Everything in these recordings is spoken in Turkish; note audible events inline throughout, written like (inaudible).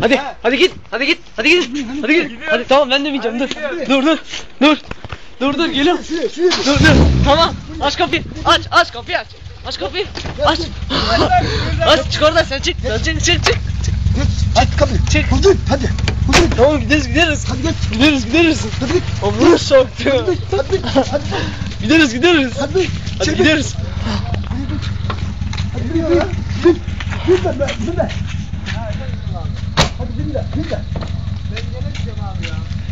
Hadi hadi git hadi git hadi git hadi git hadi tamam ben de bineceğim dur dur dur dur dur dur geliyorum Şuraya şuraya. dur dur tamam aç kapıyı aç aç kapıyı aç aç kapıyı aç (laughs) aç çık oradan sen çık sen çık çık çık. Aç kapıyı. Çık. Huzur hadi. Huzur. tamam gideriz gideriz Hadi geç. gideriz gideriz Hadi git. Avrunu soktu Hadi git. Hadi git. Hadi git. gideriz gideriz Hadi git. hadi gideriz Hadi bin bin. Bin. Bin de be. Bin de. Hadi bin de.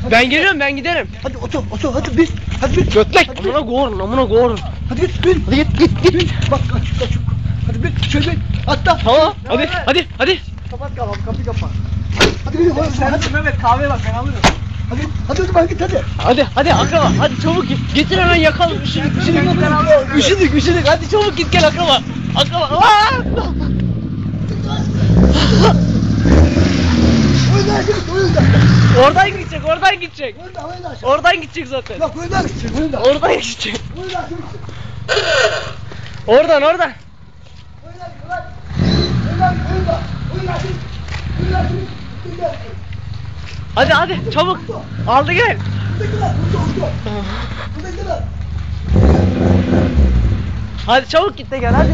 Bin de. ben geliyorum ben giderim Hadi otur otur hadi bin. Hadi bin. götlek amına koyarım amına koyarım Hadi git bin. hadi git git git. Bak açık açık. Hadi bin. Şöyle. Atla. tamam hadi hadi hadi Kapat kapat kapıyı kapat. Hadi bin. Hadi. Hadi Mehmet kahve bak ben alırım. hadi. Hadi hadi git hadi. Hadi hadi akraba hadi çabuk git. Getir hemen yakalım. Üşüdük üşüdük. Üşüdük üşüdük. Hadi çabuk git gel akraba. Akraba. Aa! Oradan gidecek oradan gidecek. Oyuna oyuna aşağı. Oradan gidecek zaten. Yok oyuna git. Oyuna. Oradan gidecek. Oyuna git. Oradan oradan. Oyuna. Oyuna git. Oyuna git. Oyuna git. Hadi hadi çabuk. Aldı gel. Hadi çabuk git de gel hadi.